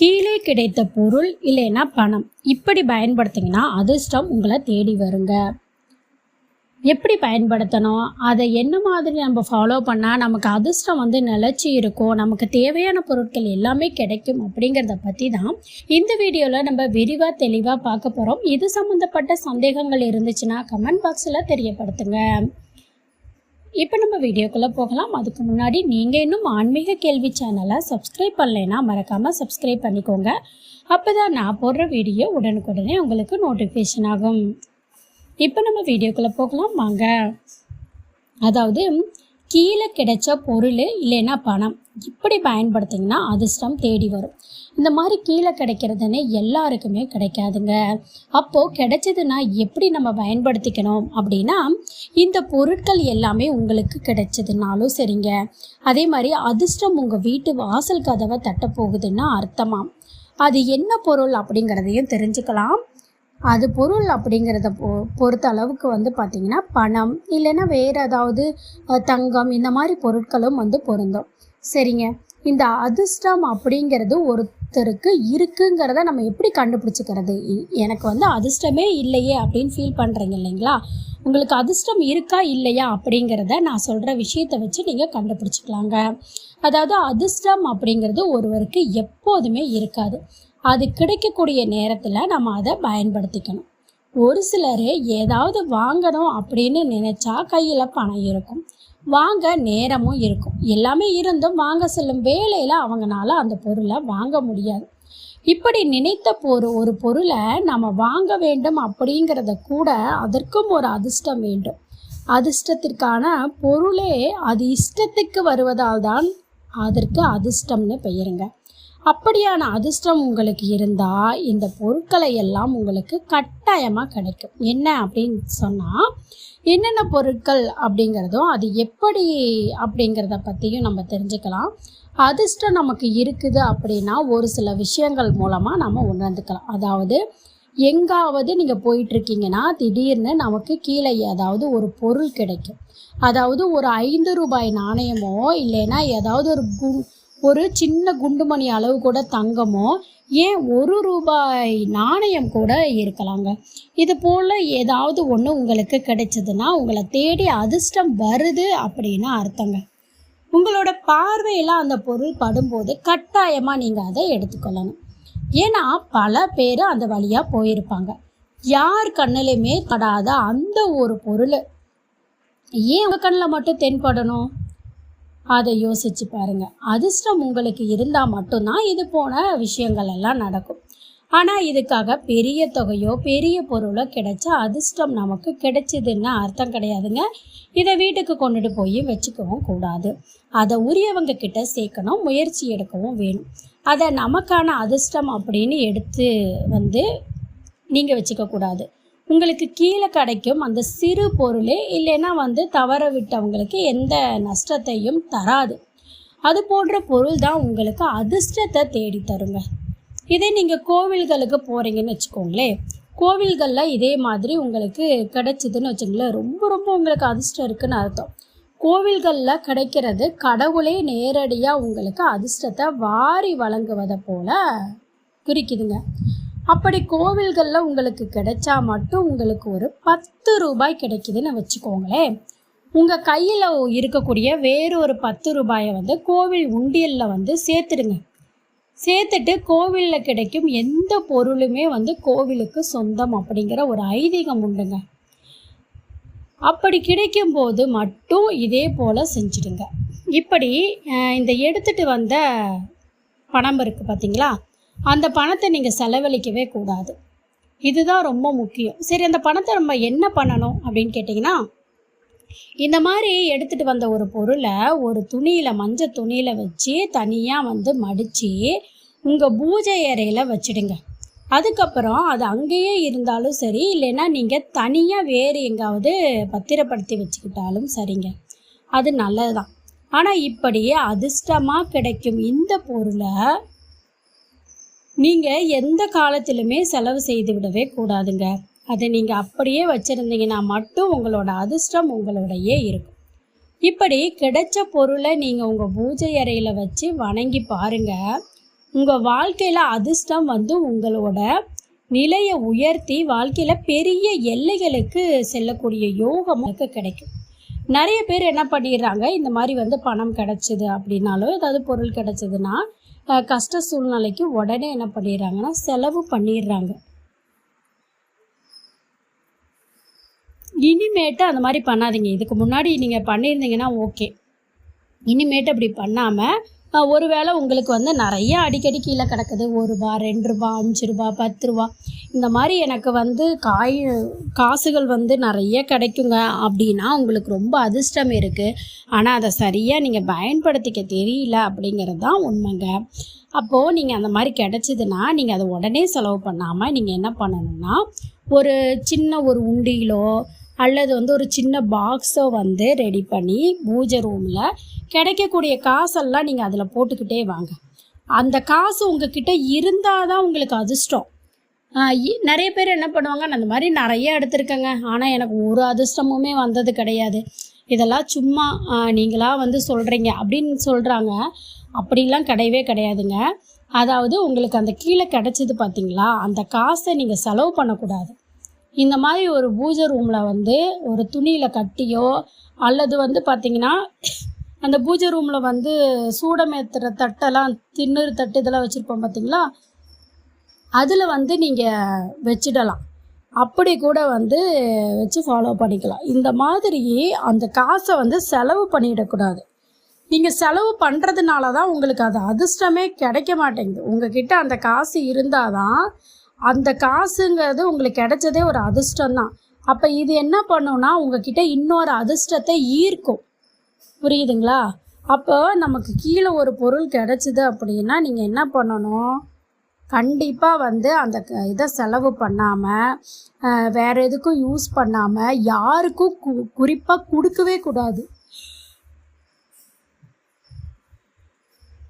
கீழே கிடைத்த பொருள் இல்லைன்னா பணம். இப்படி பயன்படுத்திங்கன்னா அதிர்ஷ்டம் உங்களை தேடி வருங்க. எப்படி பயன்படுத்தணும்? அதை என்ன மாதிரி நம்ம ஃபாலோ பண்ணால் நமக்கு அதிர்ஷ்டம் வந்து நிலச்சி இருக்கும்? நமக்கு தேவையான பொருட்கள் எல்லாமே கிடைக்கும் அப்படிங்கிறத பற்றி தான் இந்த வீடியோவில் நம்ம விரிவாக தெளிவாக பார்க்க போகிறோம் இது சம்மந்தப்பட்ட சந்தேகங்கள் இருந்துச்சுன்னா கமெண்ட் பாக்ஸில் தெரியப்படுத்துங்க. இப்போ நம்ம வீடியோக்குள்ளே போகலாம். அதுக்கு முன்னாடி நீங்கள் இன்னும் ஆன்மீக கேள்வி சேனலை சப்ஸ்கிரைப் பண்ணலைன்னா மறக்காமல் சப்ஸ்கிரைப் பண்ணிக்கோங்க. அப்போ தான் நான் போடுற வீடியோ உடனுக்குடனே உங்களுக்கு நோட்டிஃபிகேஷன் ஆகும். இப்போ நம்ம வீடியோக்குள்ளே போகலாம். வாங்க. அதாவது கீழே கிடைச்ச பொருள் இல்லைன்னா பணம். இப்படி பயன்படுத்திங்கன்னா அதிர்ஷ்டம் தேடி வரும். இந்த மாதிரி கீழே கிடைக்கிறதுன்னு எல்லாருக்குமே கிடைக்காதுங்க. அப்போது கிடைச்சதுன்னா எப்படி நம்ம பயன்படுத்திக்கணும் அப்படின்னா இந்த பொருட்கள் எல்லாமே உங்களுக்கு கிடைச்சதுனாலும் சரிங்க. அதே மாதிரி அதிர்ஷ்டம் உங்கள் வீட்டு வாசல் கதவை தட்ட போகுதுன்னா அர்த்தமாம். அது என்ன பொருள் அப்படிங்கிறதையும் தெரிஞ்சுக்கலாம். அது பொருள் அப்படிங்கிறத பொ பொறுத்த அளவுக்கு வந்து பார்த்திங்கன்னா பணம் இல்லைன்னா வேறு ஏதாவது தங்கம் இந்த மாதிரி பொருட்களும் வந்து பொருந்தும். சரிங்க. இந்த அதிர்ஷ்டம் அப்படிங்கிறது ஒரு ஒருத்தருக்கு இருக்குங்கிறத நம்ம எப்படி கண்டுபிடிச்சிக்கிறது? இ- எனக்கு வந்து அதிர்ஷ்டமே இல்லையே அப்படின்னு ஃபீல் பண்ணுறீங்க இல்லைங்களா? உங்களுக்கு அதிர்ஷ்டம் இருக்கா இல்லையா அப்படிங்கிறத நான் சொல்கிற விஷயத்தை வச்சு நீங்கள் கண்டுபிடிச்சிக்கலாங்க. அதாவது அதிர்ஷ்டம் அப்படிங்கிறது ஒருவருக்கு எப்போதுமே இருக்காது. அது கிடைக்கக்கூடிய நேரத்தில் நம்ம அதை பயன்படுத்திக்கணும். ஒரு சிலர் ஏதாவது வாங்கணும் அப்படின்னு நினச்சா கையில் பணம் இருக்கும். வாங்க நேரமும் இருக்கும். எல்லாமே இருந்தும் வாங்க செல்லும் வேலையில் அவங்கனால அந்த பொருளை வாங்க முடியாது. இப்படி நினைத்த பொரு ஒரு பொருளை நம்ம வாங்க வேண்டும் அப்படிங்கிறத கூட அதற்கும் ஒரு அதிர்ஷ்டம் வேண்டும். அதிர்ஷ்டத்திற்கான பொருளே அது இஷ்டத்துக்கு வருவதால் தான் அதற்கு அதிர்ஷ்டம்னு பெயருங்க. அப்படியான அதிர்ஷ்டம் உங்களுக்கு இருந்தால் இந்த பொருட்களை எல்லாம் உங்களுக்கு கட்டாயமாக கிடைக்கும். என்ன அப்படின்னு சொன்னால் என்னென்ன பொருட்கள் அப்படிங்கிறதும் அது எப்படி அப்படிங்கிறத பற்றியும் நம்ம தெரிஞ்சுக்கலாம். அதிர்ஷ்டம் நமக்கு இருக்குது அப்படின்னா ஒரு சில விஷயங்கள் மூலமாக நம்ம உணர்ந்துக்கலாம். அதாவது எங்காவது நீங்கள் போயிட்டுருக்கீங்கன்னா திடீர்னு நமக்கு கீழே ஏதாவது ஒரு பொருள் கிடைக்கும். அதாவது ஒரு ஐந்து ரூபாய் நாணயமோ இல்லைன்னா ஏதாவது ஒரு கு ஒரு சின்ன குண்டுமணி அளவு கூட தங்கமோ ஏன் ஒரு ரூபாய் நாணயம் கூட இருக்கலாங்க. இது போல் ஏதாவது ஒன்று உங்களுக்கு கிடைச்சதுன்னா உங்களை தேடி அதிர்ஷ்டம் வருது அப்படின்னு அர்த்தங்க. உங்களோட பார்வையில் அந்த பொருள் படும்போது கட்டாயமாக நீங்கள் அதை எடுத்துக்கொள்ளணும். ஏன்னா பல பேர் அந்த வழியாக போயிருப்பாங்க. யார் கண்ணிலையுமே படாத அந்த ஒரு பொருள். ஏன் உங்கள் கண்ணில் மட்டும் தென்படணும்? அதை யோசிச்சு பாருங்க. அதிர்ஷ்டம் உங்களுக்கு இருந்தால் மட்டும்தான் இது போன விஷயங்கள் எல்லாம் நடக்கும். ஆனால் இதுக்காக பெரிய தொகையோ பெரிய பொருளோ கிடைச்சா அதிர்ஷ்டம் நமக்கு கிடைச்சதுன்னு அர்த்தம் கிடையாதுங்க. இதை வீட்டுக்கு கொண்டுட்டு போய் வச்சுக்கவும் கூடாது. அதை உரியவங்க கிட்ட சேர்க்கணும் முயற்சி எடுக்கவும் வேணும். அதை நமக்கான அதிர்ஷ்டம் அப்படின்னு எடுத்து வந்து நீங்கள் வச்சுக்கக்கூடாது உங்களுக்கு கீழே கிடைக்கும் அந்த சிறு பொருளே இல்லைன்னா வந்து தவற விட்டவங்களுக்கு எந்த நஷ்டத்தையும் தராது. அது போன்ற பொருள் தான் உங்களுக்கு அதிர்ஷ்டத்தை தேடி தருங்க. இதே நீங்கள் கோவில்களுக்கு போகிறீங்கன்னு வச்சுக்கோங்களேன். கோவில்களில் இதே மாதிரி உங்களுக்கு கிடைச்சிதுன்னு வச்சுங்களேன் ரொம்ப ரொம்ப உங்களுக்கு அதிர்ஷ்டம் இருக்குன்னு அர்த்தம். கோவில்களில் கிடைக்கிறது கடவுளே நேரடியாக உங்களுக்கு அதிர்ஷ்டத்தை வாரி வழங்குவதை போல குறிக்குதுங்க. அப்படி கோவில்களில் உங்களுக்கு கிடைச்சா மட்டும் உங்களுக்கு ஒரு பத்து ரூபாய் கிடைக்குதுன்னு வச்சுக்கோங்களேன். உங்கள் கையில் இருக்கக்கூடிய வேறு ஒரு பத்து ரூபாயை வந்து கோவில் உண்டியலில் வந்து சேர்த்துடுங்க. சேர்த்துட்டு கோவிலில் கிடைக்கும் எந்த பொருளுமே வந்து கோவிலுக்கு சொந்தம் அப்படிங்கிற ஒரு ஐதீகம் உண்டுங்க. அப்படி கிடைக்கும் போது மட்டும் இதே போல் செஞ்சிடுங்க. இப்படி இந்த எடுத்துட்டு வந்த பணம் இருக்குது பார்த்தீங்களா அந்த பணத்தை நீங்கள் செலவழிக்கவே கூடாது. இதுதான் ரொம்ப முக்கியம். சரி அந்த பணத்தை நம்ம என்ன பண்ணணும் அப்படின்னு கேட்டிங்கன்னா இந்த மாதிரி எடுத்துகிட்டு வந்த ஒரு பொருளை ஒரு துணியில் மஞ்சள் துணியில் வச்சு தனியாக வந்து மடித்து உங்கள் பூஜை அறையில் வச்சிடுங்க. அதுக்கப்புறம் அது அங்கேயே இருந்தாலும் சரி இல்லைன்னா நீங்கள் தனியாக வேறு எங்காவது பத்திரப்படுத்தி வச்சுக்கிட்டாலும் சரிங்க. அது நல்லது தான் ஆனால் இப்படி அதிர்ஷ்டமாக கிடைக்கும் இந்த பொருளை நீங்கள் எந்த காலத்திலுமே செலவு செய்து விடவே கூடாதுங்க. அதை நீங்கள் அப்படியே வச்சுருந்தீங்கன்னா மட்டும் உங்களோட அதிர்ஷ்டம் உங்களோடையே இருக்கும். இப்படி கிடைச்ச பொருளை நீங்கள் உங்கள் பூஜை அறையில் வச்சு வணங்கி பாருங்க. உங்கள் வாழ்க்கையில் அதிர்ஷ்டம் வந்து உங்களோட நிலையை உயர்த்தி வாழ்க்கையில் பெரிய எல்லைகளுக்கு செல்லக்கூடிய யோகம் கிடைக்கும். நிறைய பேர் என்ன பண்ணிடுறாங்க? இந்த மாதிரி வந்து பணம் கிடச்சிது அப்படின்னாலோ ஏதாவது பொருள் கிடச்சிதுன்னா கஷ்ட சூழ்நிலைக்கு உடனே என்ன பண்ணிடுறாங்கன்னா செலவு பண்ணிடுறாங்க. இனிமேட்டு அந்த மாதிரி பண்ணாதீங்க. இதுக்கு முன்னாடி நீங்கள் பண்ணியிருந்தீங்கன்னா ஓகே. இனிமேட்டு அப்படி பண்ணாமல் ஒருவேளை உங்களுக்கு வந்து நிறைய அடிக்கடி கீழே கிடக்குது. ஒரு ரூபா ரெண்டு ரூபா அஞ்சு ரூபா பத்து ரூபா. இந்த மாதிரி எனக்கு வந்து காய் காசுகள் வந்து நிறைய கிடைக்குங்க அப்படின்னா உங்களுக்கு ரொம்ப அதிர்ஷ்டம் இருக்குது ஆனால் அதை சரியாக நீங்கள் பயன்படுத்திக்க தெரியல அப்படிங்கிறது தான் உண்மைங்க. அப்போது நீங்கள் அந்த மாதிரி கிடச்சிதுன்னா நீங்கள் அதை உடனே செலவு பண்ணாமல் நீங்கள் என்ன பண்ணணும்னா ஒரு சின்ன ஒரு உண்டியிலோ அல்லது வந்து ஒரு சின்ன பாக்ஸோ வந்து ரெடி பண்ணி பூஜை ரூமில் கிடைக்கக்கூடிய காசெல்லாம் நீங்கள் அதில் போட்டுக்கிட்டே வாங்க. அந்த காசு உங்ககிட்ட இருந்தால் தான் உங்களுக்கு அதிர்ஷ்டம். இ- நிறைய பேர் என்ன பண்ணுவாங்க நான் அந்த மாதிரி நிறைய எடுத்திருக்கேங்க. ஆனால் எனக்கு ஒரு அதிர்ஷ்டமுமே வந்தது கிடையாது. இதெல்லாம் சும்மா நீங்களாக வந்து சொல்கிறீங்க அப்படின்னு சொல்கிறாங்க அப்படிலாம் கிடையவே கிடையாதுங்க. அதாவது உங்களுக்கு அந்த கீழே கிடைச்சது பார்த்தீங்களா அந்த காசை நீங்கள் செலவு பண்ணக்கூடாது. இந்த மாதிரி ஒரு பூஜை ரூமில் வந்து ஒரு துணியில் கட்டியோ அல்லது வந்து பார்த்திங்கன்னா அந்த பூஜை ரூமில் வந்து சூடமேத்துற தட்டெல்லாம் திண்ணூறு தட்டு இதெல்லாம் வச்சுருப்போம் பார்த்திங்களா அதில் வந்து நீங்கள் வச்சிடலாம். அப்படி கூட வந்து வச்சு ஃபாலோ பண்ணிக்கலாம். இந்த மாதிரி அந்த காசை வந்து செலவு பண்ணிடக்கூடாது. நீங்கள் செலவு பண்ணுறதுனால தான் உங்களுக்கு அது அதிர்ஷ்டமே கிடைக்க மாட்டேங்குது. உங்ககிட்ட அந்த காசு இருந்தால் தான் அந்த காசுங்கிறது உங்களுக்கு கிடைச்சதே ஒரு அதிர்ஷ்டம் தான் அப்போ இது என்ன பண்ணுன்னா உங்ககிட்ட இன்னொரு அதிர்ஷ்டத்தை ஈர்க்கும். புரியுதுங்களா? அப்போ நமக்கு கீழே ஒரு பொருள் கிடைச்சிது அப்படின்னா நீங்கள் என்ன பண்ணணும்? கண்டிப்பாக வந்து அந்த இதை செலவு பண்ணாமல் வேறு எதுக்கும் யூஸ் பண்ணாமல் யாருக்கும் கு குறிப்பாக கொடுக்கவே கூடாது.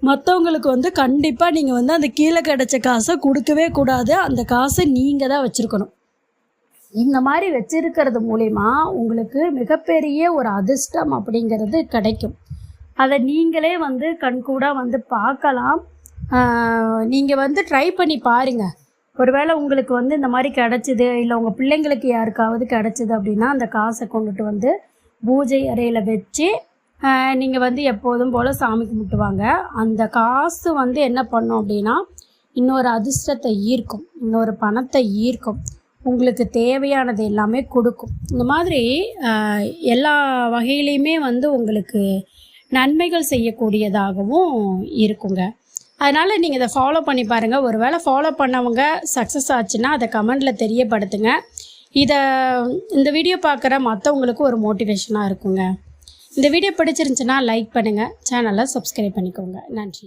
மற்றவங்களுக்கு வந்து கண்டிப்பாக நீங்கள் வந்து அந்த கீழே கிடைச்ச காசை கொடுக்கவே கூடாது. அந்த காசை நீங்கள் தான் வச்சுருக்கணும். இந்த மாதிரி வச்சுருக்கிறது மூலிமா உங்களுக்கு மிகப்பெரிய ஒரு அதிர்ஷ்டம் அப்படிங்கிறது கிடைக்கும். அதை நீங்களே வந்து கண்கூடாக வந்து பார்க்கலாம். நீங்கள் வந்து ட்ரை பண்ணி பாருங்கள் ஒருவேளை உங்களுக்கு வந்து இந்த மாதிரி கிடச்சிது இல்லை உங்கள் பிள்ளைங்களுக்கு யாருக்காவது கிடச்சிது அப்படின்னா அந்த காசை கொண்டுட்டு வந்து பூஜை அறையில் வச்சு நீங்கள் வந்து எப்போதும் போல் சாமி கும்பிட்டுவாங்க. அந்த காசு வந்து என்ன பண்ணும் அப்படின்னா இன்னொரு அதிர்ஷ்டத்தை ஈர்க்கும். இன்னொரு பணத்தை ஈர்க்கும். உங்களுக்கு தேவையானது எல்லாமே கொடுக்கும். இந்த மாதிரி எல்லா வகையிலையுமே வந்து உங்களுக்கு நன்மைகள் செய்யக்கூடியதாகவும் இருக்குங்க. அதனால் நீங்கள் இதை ஃபாலோ பண்ணி பாருங்கள் ஒருவேளை ஃபாலோ பண்ணவங்க சக்ஸஸ் ஆச்சுன்னா அதை கமெண்டில் தெரியப்படுத்துங்க. இதை இந்த வீடியோ பார்க்குற மற்றவங்களுக்கு ஒரு மோட்டிவேஷனாக இருக்குங்க. இந்த வீடியோ பிடிச்சிருந்துச்சுன்னா லைக் பண்ணுங்கள் சேனலை சப்ஸ்கிரைப் பண்ணிக்கோங்க. நன்றி.